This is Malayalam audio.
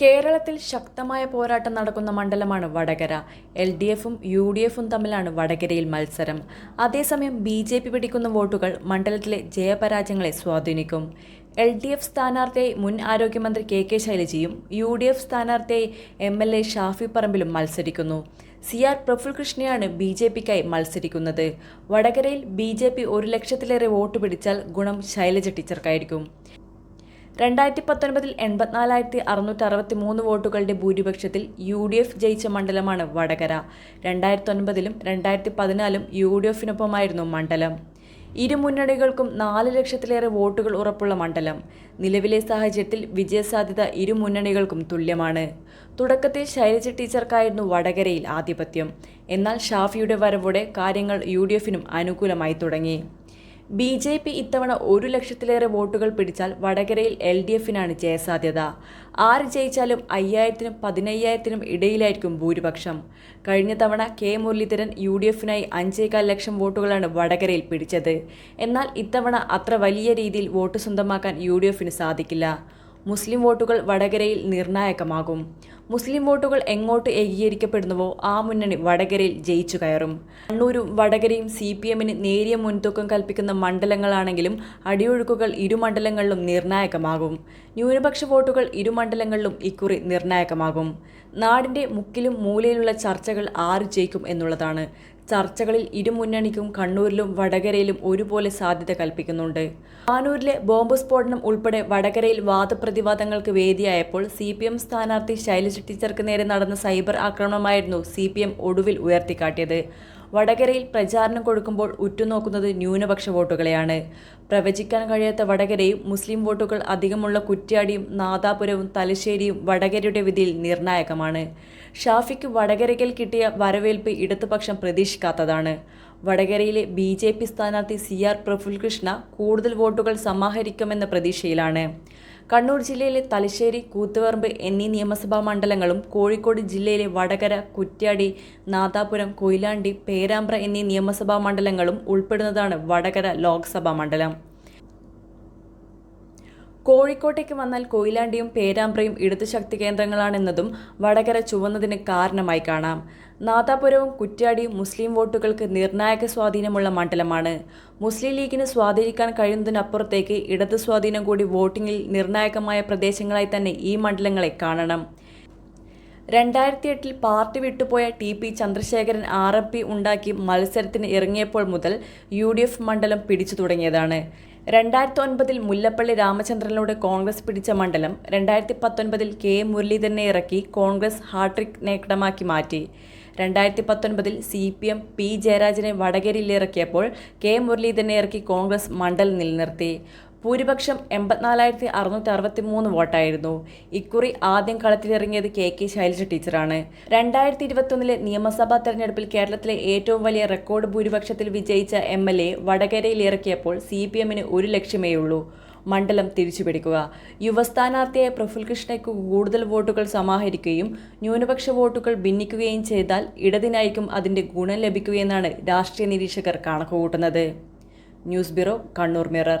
കേരളത്തിൽ ശക്തമായ പോരാട്ടം നടക്കുന്ന മണ്ഡലമാണ് വടകര. എൽ ഡി എഫും യു ഡി എഫും തമ്മിലാണ് വടകരയിൽ മത്സരം. അതേസമയം ബി ജെ പി പിടിക്കുന്ന വോട്ടുകൾ മണ്ഡലത്തിലെ ജയപരാജയങ്ങളെ സ്വാധീനിക്കും. എൽ ഡി എഫ് സ്ഥാനാർത്ഥിയായി മുൻ ആരോഗ്യമന്ത്രി കെ കെ ശൈലജയും യു ഡി എഫ് സ്ഥാനാർത്ഥിയായി എം എൽ എ ഷാഫി പറമ്പിലും മത്സരിക്കുന്നു. സി ആർ പ്രഫുൽ കൃഷ്ണയാണ് ബി ജെ പിക്കായി മത്സരിക്കുന്നത്. വടകരയിൽ ബി ജെ പി ഒരു ലക്ഷത്തിലേറെ വോട്ട് പിടിച്ചാൽ ഗുണം ശൈലജ ടീച്ചർക്കായിരിക്കും. രണ്ടായിരത്തി പത്തൊൻപതിൽ എൺപത്തിനാലായിരത്തി അറുന്നൂറ്റി അറുപത്തി മൂന്ന് വോട്ടുകളുടെ ഭൂരിപക്ഷത്തിൽ യു ഡി എഫ് ജയിച്ച മണ്ഡലമാണ് വടകര. രണ്ടായിരത്തി ഒൻപതിലും രണ്ടായിരത്തി പതിനാലും യു ഡി എഫിനൊപ്പമായിരുന്നു മണ്ഡലം. ഇരു മുന്നണികൾക്കും നാല് ലക്ഷത്തിലേറെ വോട്ടുകൾ ഉറപ്പുള്ള മണ്ഡലം. നിലവിലെ സാഹചര്യത്തിൽ വിജയസാധ്യത ഇരു മുന്നണികൾക്കും തുല്യമാണ്. തുടക്കത്തിൽ ശൈലജ ടീച്ചർക്കായിരുന്നു വടകരയിൽ ആധിപത്യം. എന്നാൽ ഷാഫിയുടെ വരവോടെ കാര്യങ്ങൾ യു അനുകൂലമായി തുടങ്ങി. ബി ജെ പി ഇത്തവണ ഒരു ലക്ഷത്തിലേറെ വോട്ടുകൾ പിടിച്ചാൽ വടകരയിൽ എൽ ഡി എഫിനാണ് ജയസാധ്യത. ആര് ജയിച്ചാലും അയ്യായിരത്തിനും പതിനയ്യായിരത്തിനും ഇടയിലായിരിക്കും ഭൂരിപക്ഷം. കഴിഞ്ഞ തവണ കെ മുരളീധരൻ യു ഡി എഫിനായി അഞ്ചേകാൽ ലക്ഷം വോട്ടുകളാണ് വടകരയിൽ പിടിച്ചത്. എന്നാൽ ഇത്തവണ അത്ര വലിയ രീതിയിൽ വോട്ട് സ്വന്തമാക്കാൻ യു ഡി എഫിന് സാധിക്കില്ല. മുസ്ലിം വോട്ടുകൾ വടകരയിൽ നിർണായകമാകും. മുസ്ലിം വോട്ടുകൾ എങ്ങോട്ട് ഏകീകരിക്കപ്പെടുന്നുവോ ആ മുന്നണി വടകരയിൽ ജയിച്ചു കയറും. കണ്ണൂരും വടകരയും സി പി എമ്മിന് നേരിയ മുൻതൂക്കം കൽപ്പിക്കുന്ന മണ്ഡലങ്ങളാണെങ്കിലും അടിയൊഴുക്കുകൾ ഇരു മണ്ഡലങ്ങളിലും നിർണായകമാകും. ന്യൂനപക്ഷ വോട്ടുകൾ ഇരു മണ്ഡലങ്ങളിലും ഇക്കുറി നിർണായകമാകും. നാടിന്റെ മുക്കിലും മൂലയിലുള്ള ചർച്ചകൾ ആര് ജയിക്കും എന്നുള്ളതാണ് ചർച്ചകളിൽ ഇരുമുന്നണിക്കും കണ്ണൂരിലും വടകരയിലും ഒരുപോലെ സാധ്യത കൽപ്പിക്കുന്നുണ്ട്. പാനൂരിലെ ബോംബ് സ്ഫോടനം ഉൾപ്പെടെ വടകരയിൽ വാദപ്രതിവാദങ്ങൾക്ക് വേദിയായപ്പോൾ സി പി എം സ്ഥാനാർത്ഥി ശൈലജ ടീച്ചർക്ക് നേരെ നടന്ന സൈബർ ആക്രമണമായിരുന്നു സി പി എം ഒടുവിൽ ഉയർത്തിക്കാട്ടിയത്. വടകരയിൽ പ്രചാരണം കൊടുക്കുമ്പോൾ ഉറ്റുനോക്കുന്നത് ന്യൂനപക്ഷ വോട്ടുകളെയാണ്. പ്രവചിക്കാൻ കഴിയാത്ത വടകരയും മുസ്ലിം വോട്ടുകൾ അധികമുള്ള കുറ്റ്യാടിയും നാദാപുരവും തലശ്ശേരിയും വടകരയുടെ വിധിയിൽ നിർണായകമാണ്. ഷാഫിക്ക് വടകരയ്ക്കൽ കിട്ടിയ വരവേൽപ്പ് ഇടതുപക്ഷം പ്രതീക്ഷിക്കാത്തതാണ്. വടകരയിലെ ബി ജെ പി സ്ഥാനാർത്ഥി സി ആർ പ്രഫുൽകൃഷ്ണ കൂടുതൽ വോട്ടുകൾ സമാഹരിക്കുമെന്ന പ്രതീക്ഷയിലാണ്. കണ്ണൂർ ജില്ലയിലെ തലശ്ശേരി കൂത്തുപറമ്പ് എന്നീ നിയമസഭാ മണ്ഡലങ്ങളും കോഴിക്കോട് ജില്ലയിലെ വടകര കുറ്റ്യാടി നാദാപുരം കൊയിലാണ്ടി പേരാമ്പ്ര എന്നീ നിയമസഭാ മണ്ഡലങ്ങളും ഉൾപ്പെടുന്നതാണ് വടകര ലോക്സഭാ മണ്ഡലം. കോഴിക്കോട്ടേക്ക് വന്നാൽ കൊയിലാണ്ടിയും പേരാമ്പ്രയും ഇടതു ശക്തി കേന്ദ്രങ്ങളാണെന്നതും വടകര ചുവന്നതിന് കാരണമായി കാണാം. നാദാപുരവും കുറ്റ്യാടിയും മുസ്ലിം വോട്ടുകൾക്ക് നിർണായക സ്വാധീനമുള്ള മണ്ഡലമാണ്. മുസ്ലിം ലീഗിന് സ്വാധീനിക്കാൻ കഴിയുന്നതിനപ്പുറത്തേക്ക് ഇടത് സ്വാധീനം കൂടി വോട്ടിങ്ങിൽ നിർണായകമായ പ്രദേശങ്ങളായി തന്നെ ഈ മണ്ഡലങ്ങളെ കാണണം. രണ്ടായിരത്തി എട്ടിൽ പാർട്ടി വിട്ടുപോയ T P Chandrasekharan R M P ഉണ്ടാക്കി മത്സരത്തിന് ഇറങ്ങിയപ്പോൾ മുതൽ യു ഡി എഫ് മണ്ഡലം പിടിച്ചു തുടങ്ങിയതാണ്. രണ്ടായിരത്തി ഒൻപതിൽ മുല്ലപ്പള്ളി രാമചന്ദ്രനിലൂടെ കോൺഗ്രസ് പിടിച്ച മണ്ഡലം രണ്ടായിരത്തി പത്തൊൻപതിൽ കെ മുരളീധരനെ ഇറക്കി കോൺഗ്രസ് ഹാട്രിക് നേട്ടമാക്കി മാറ്റി. രണ്ടായിരത്തി പത്തൊൻപതിൽ സി പി എം പി ജയരാജനെ വടകരയിൽ ഇറക്കിയപ്പോൾ കെ മുരളീധരനെ ഇറക്കി കോൺഗ്രസ് മണ്ഡലം നിലനിർത്തി. ഭൂരിപക്ഷം എൺപത്തിനാലായിരത്തി അറുന്നൂറ്റി അറുപത്തി മൂന്ന് വോട്ടായിരുന്നു. ഇക്കുറി ആദ്യം കളത്തിലിറങ്ങിയത് കെ കെ ശൈലജ ടീച്ചറാണ്. രണ്ടായിരത്തി ഇരുപത്തൊന്നിലെ നിയമസഭാ തെരഞ്ഞെടുപ്പിൽ കേരളത്തിലെ ഏറ്റവും വലിയ റെക്കോർഡ് ഭൂരിപക്ഷത്തിൽ വിജയിച്ച എം എൽ എ വടകരയിൽ ഇറക്കിയപ്പോൾ സി പി എമ്മിന് ഒരു ലക്ഷ്യമേ ഉള്ളൂ മണ്ഡലം തിരിച്ചുപിടിക്കുക. യുവസ്ഥാനാർത്ഥിയായ പ്രഫുൽ കൃഷ്ണയ്ക്ക് കൂടുതൽ വോട്ടുകൾ സമാഹരിക്കുകയും ന്യൂനപക്ഷ വോട്ടുകൾ ഭിന്നിക്കുകയും ചെയ്താൽ ഇടതിനായിരിക്കും അതിന്റെ ഗുണം ലഭിക്കുകയെന്നാണ് രാഷ്ട്രീയ നിരീക്ഷകർ കണക്കുകൂട്ടുന്നത്. News bureau Kannur mirror.